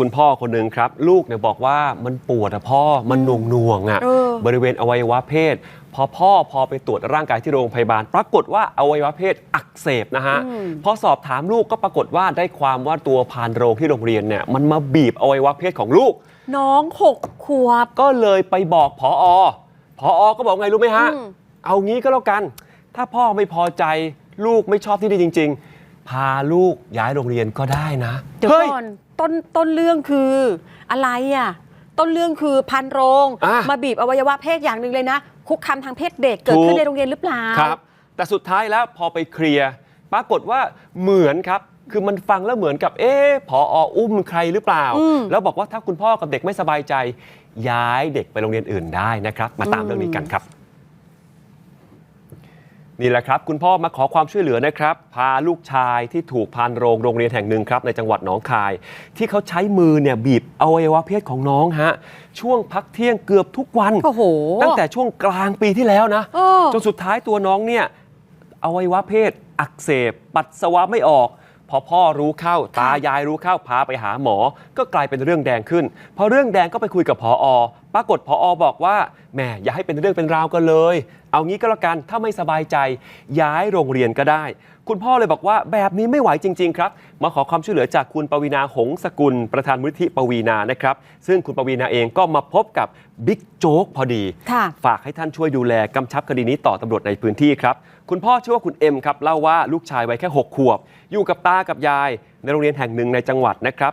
คุณพ่อคนหนึ่งครับ ลูกเนี่ยบอกว่ามันปวดอะพ่อมันหน่วงหน่วงๆอะเออบริเวณอวัยวะเพศ พอพ่อพอไปตรวจร่างกายที่โรงพยาบาล ปรากฏว่าอวัยวะเพศอักเสบนะฮะอืมพอสอบถามลูกก็ปรากฏว่าได้ความว่าตัวพานโรงที่โรงเรียนเนี่ยมันมาบีบอวัยวะเพศของลูก น้องหกขวบก็เลยไปบอกพออพออก็บอกไงรู้ไหมฮะอืมเอางี้ก็แล้วกัน ถ้าพ่อไม่พอใจลูกไม่ชอบที่นี่จริง ๆ พาลูกย้ายโรงเรียนก็ได้นะเดี๋ยวฮ้ ก่อนต้นต้นเรื่องคืออะไรอะต้นเรื่องคือพันโรง อะมาบีบอวัยวะเพศอย่างหนึ่งเลยนะคุกคามทางเพศเด็กเกิดขึ้นถูกในโรงเรียนหรือเปล่า ครับแต่สุดท้ายแล้วพอไปเคลียร์ปรากฏว่าเหมือนครับ คือมันฟังแล้วเหมือนกับเอ๊ะพออุ้มใครหรือเปล่า อืม แล้วบอกว่าถ้าคุณพ่อกับเด็กไม่สบายใจ ย้ายเด็กไปโรงเรียนอื่นได้นะครับ มาตามอืมเรื่องนี้กันครับ นี่แหละครับ คุณพ่อมาขอความช่วยเหลือนะครับ พาลูกชายที่ถูกพานโรงโรงเรียนแห่งหนึ่งครับในจังหวัดหนองคาย ที่เขาใช้มือเนี่ยบีบอวัยวะเพศของน้องฮะช่วงพักเที่ยงเกือบทุกวัน โอ้โห ตั้งแต่ช่วงกลางปีที่แล้วนะ เออ จนสุดท้ายตัวน้องเนี่ยอวัยวะเพศ อักเสบ ปัสสาวะไม่ออก พอพ่อรู้เข้า ตายายรู้เข้าพาไปหาหมอ ก็กลายเป็นเรื่องแดงขึ้นพอเรื่องแดงก็ไปคุยกับพออ ปรากฏพออบอกว่าแหมอย่าให้เป็นเรื่องเป็นราวกันเลย เอางี้ก็แล้วกันถ้าไม่สบายใจ ย้ายโรงเรียนก็ได้ คุณพ่อเลยบอกว่าแบบนี้ไม่ไหวจริง ๆ ครับ มาขอความช่วยเหลือจากคุณปวีนาหงสกุล ประธานมูลนิธิปวีนานะครับ ซึ่งคุณปวีนาเองก็มาพบกับบิ๊กโจ๊กพอดีค่ะฝากให้ท่านช่วยดูแลกำชับคดีนี้ต่อตำรวจในพื้นที่ครับ คุณพ่อชื่อว่าคุณเอ็มครับเล่าว่าลูกชายวัยแค่ 6 ขวบ อยู่กับตากับยาย ในโรงเรียนแห่งหนึ่งในจังหวัดนะครับ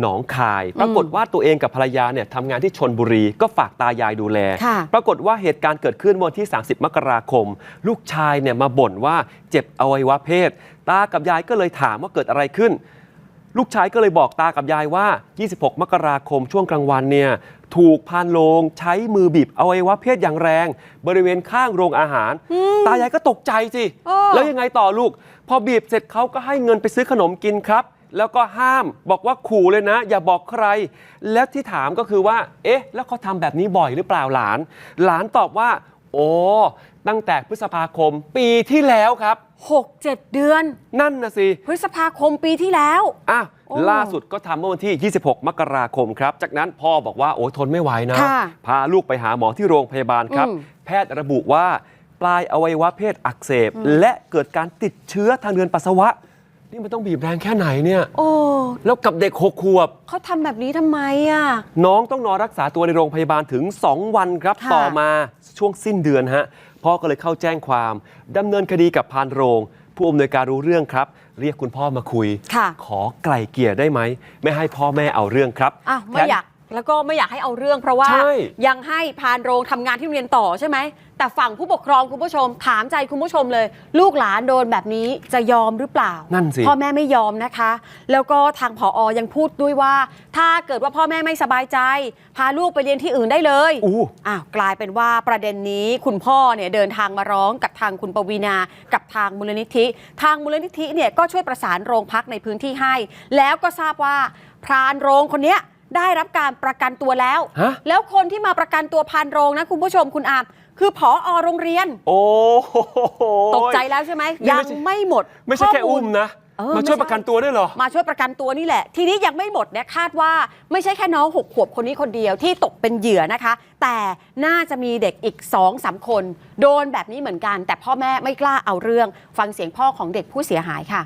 หนองคาย ปรากฏว่าตัวเองกับภรรยาเนี่ยทำงานที่ชนบุรีก็ฝากตายายดูแลค่ะปรากฏว่าเหตุการณ์เกิดขึ้นวันที่ 30 มกราคม ลูกชายเนี่ยมาบ่นว่าเจ็บอวัยวะเพศ ตากับยายก็เลยถามว่าเกิดอะไรขึ้น ลูกชายก็เลยบอกตากับยายว่า 26 มกราคมช่วงกลางวันเนี่ยถูกพานโลงใช้มือบีบอวัยวะเพศอย่างแรง บริเวณข้างโรงอาหาร ตายายก็ตกใจสิเออแล้วยังไงต่อลูก พอบีบเสร็จเขาก็ให้เงินไปซื้อขนมกินครับ แล้วก็ห้ามบอกว่าขู่เลยนะ อย่าบอกใคร แล้วที่ถามก็คือว่า เอ๊ะ แล้วเขาทำแบบนี้บ่อยหรือเปล่าหลาน หลานตอบว่า โอ้ตั้งแต่พฤษภาคมปีที่แล้วครับ หกเจ็ดเดือน นั่นนะสิ พฤษภาคมปีที่แล้ว อะโอ้ล่าสุดก็ทำเมื่อวันที่ 26 มกราคมครับ จากนั้นพ่อบอกว่าโอ้ยทนไม่ไหวนะ ค่ะพาลูกไปหาหมอที่โรงพยาบาลครับ อืม แพทย์ระบุว่า ปลายอวัยวะเพศอักเสบ และเกิดการติดเชื้อทางเดินปัสสาวะ นี่มันต้องบีบแรงแค่ไหนเนี่ย โอ้แล้วกับเด็ก6ขวบ เขาทำแบบนี้ทำไมอะ น้องต้องนอนรักษาตัวในโรงพยาบาลถึง 2 วันครับค่ะ ต่อมาช่วงสิ้นเดือนฮะพ่อก็เลยเข้าแจ้งความดำเนินคดีกับพานโรง ผู้อำนวยการรู้เรื่องครับ เรียกคุณพ่อมาคุย ค่ะ ขอไกล่เกลี่ยได้ไหม ไม่ให้พ่อแม่เอาเรื่องครับอ้าวไม่แถอยาก แล้วก็ไม่อยากให้เอาเรื่องเพราะว่าใช่ ยังให้พานโรงทำงานที่โรงเรียนต่อใช่ไหม แต่ฝั่งผู้ปกครองคุณผู้ชม ถามใจคุณผู้ชมเลย ลูกหลานโดนแบบนี้จะยอมหรือเปล่า นั่นสิ พ่อแม่ไม่ยอมนะคะ แล้วก็ทางผออยังพูดด้วยว่า ถ้าเกิดว่าพ่อแม่ไม่สบายใจ พาลูกไปเรียนที่อื่นได้เลยอู้ อ้าวกลายเป็นว่าประเด็นนี้คุณพ่อเนี่ยเดินทางมาร้องกับทางคุณปวีนา กับทางมูลนิธิ ทางมูลนิธิเนี่ยก็ช่วยประสานโรงพักในพื้นที่ให้ แล้วก็ทราบว่าพรานโรงคนเนี้ย ได้รับการประกันตัวแล้ว ฮะ แล้วคนที่มาประกันตัวพรานโรงนะคุณผู้ชมคุณอามคือผออโรงเรียน โอ้โห ตกใจแล้วใช่ไหมนี่ยัไม่งใช่ ไม่หมดไม่ใช่แค่ข้อุ้มลนะ เออมาช่วยไม่ใช่ ประกันตัวด้วยเหรอ มาช่วยประกันตัวนี่แหละ ทีนี้ยังไม่หมดเนี่ยคาดว่าไม่ใช่แค่น้องหกขวบคนนี้คนเดียวที่ตกเป็นเหยื่อนะคะ แต่น่าจะมีเด็กอีก2อสามคน โดนแบบนี้เหมือนกัน แต่พ่อแม่ไม่กล้าเอาเรื่อง ฟังเสียงพ่อของเด็กผู้เสียหายค่ะ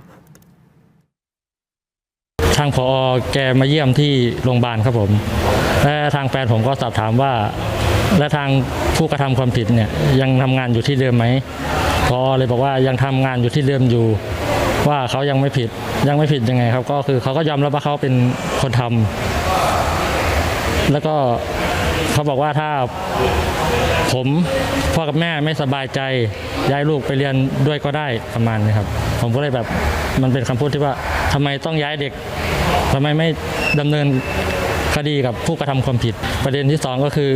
ทางพอแกมาเยี่ยมที่โรงพยาบาลครับผม และทางแฟนผมก็สอบถามว่า และทางผู้กระทำความผิดเนี่ยยังทำงานอยู่ที่เดิมไหมพอเลยบอกว่ายังทำงานอยู่ที่เดิมอยู่ ว่าเขายังไม่ผิดยังไม่ผิดยังไงครับ ก็คือเขาก็ยอมรับว่าเขาเป็นคนทำแล้วก็เขาบอกว่าถ้าผมพ่อกับแม่ไม่สบายใจย้ายลูกไปเรียนด้วยก็ได้ประมาณนี้ครับ ผมก็เลยแบบมันเป็นคำพูดที่ว่าทำไมต้องย้ายเด็ก ทำไมไม่ดำเนินคดีกับผู้กระทำความผิด ประเด็นที่สองก็คือ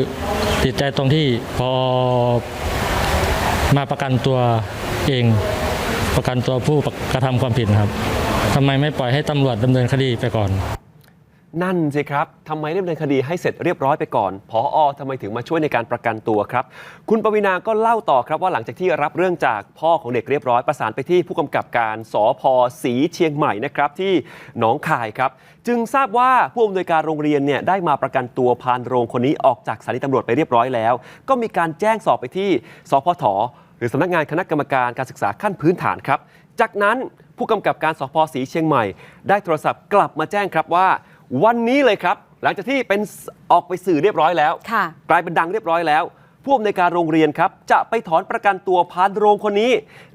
ติดใจตรงที่พอมาประกันตัวเอง ประกันตัวผู้กระทำความผิดครับทำไมไม่ปล่อยให้ตำรวจดำเนินคดีไปก่อน นั่นสิครับทำไมดำเนินคดีให้เสร็จเรียบร้อยไปก่อนพออทำไมถึงมาช่วยในการประกันตัวครับ คุณปวีนาก็เล่าต่อครับว่าหลังจากที่รับเรื่องจากพ่อของเด็กเรียบร้อยประสานไปที่ผู้กำกับการสพสีเชียงใหม่นะครับที่หนองคายครับ จึงทราบว่าผู้อำนวยการโรงเรียนเนี่ยได้มาประกันตัวพานโรงคนนี้ออกจากสถานีตำรวจไปเรียบร้อยแล้ว ก็มีการแจ้งสอบไปที่สพทหรือสำนักงานคณะกรรมการการศึกษาขั้นพื้นฐานครับ จากนั้นผู้กำกับการสพสีเชียงใหม่ ได้โทรศัพท์กลับมาแจ้งครับว่า วันนี้เลยครับ หลังจากที่เป็นออกไปสื่อเรียบร้อยแล้วค่ะกลายเป็นดังเรียบร้อยแล้ว ผู้อำนวยการโรงเรียนครับ จะไปถอนประกันตัวพานโรงคนนี้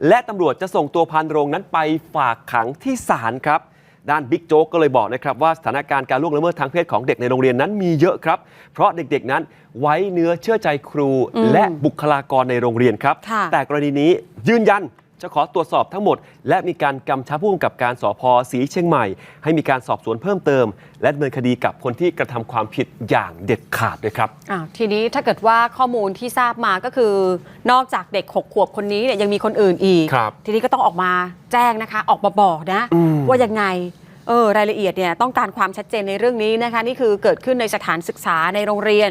และตำรวจจะส่งตัวพานโรงนั้นไปฝากขังที่ศาลครับด้านบิ๊กโจ๊กก็เลยบอกนะครับว่าสถานการณ์การล่วงละเมิดทางเพศของเด็กในโรงเรียนนั้นมีเยอะครับ เพราะเด็กๆนั้นไว้เนื้อเชื่อใจครูอืมและบุคลากรในโรงเรียนครับค่ะแต่กรณีนี้ยืนยัน จะขอตรวจสอบทั้งหมด และมีการกำชับผู้กำกับการสพสีเชียงใหม่ ให้มีการสอบสวนเพิ่มเติม และดำเนินคดีกับคนที่กระทำความผิดอย่างเด็ดขาดด้วยครับอ้าวทีนี้ถ้าเกิดว่าข้อมูลที่ทราบมาก็คือ นอกจากเด็ก 6 ขวบคนนี้เนี่ยยังมีคนอื่นอีก ครับ ทีนี้ก็ต้องออกมาแจ้งนะคะ ออกมาบอกนะ อืม ว่ายังไงเออรายละเอียดเนี่ยต้องการความชัดเจนในเรื่องนี้นะคะ นี่คือเกิดขึ้นในสถานศึกษาในโรงเรียน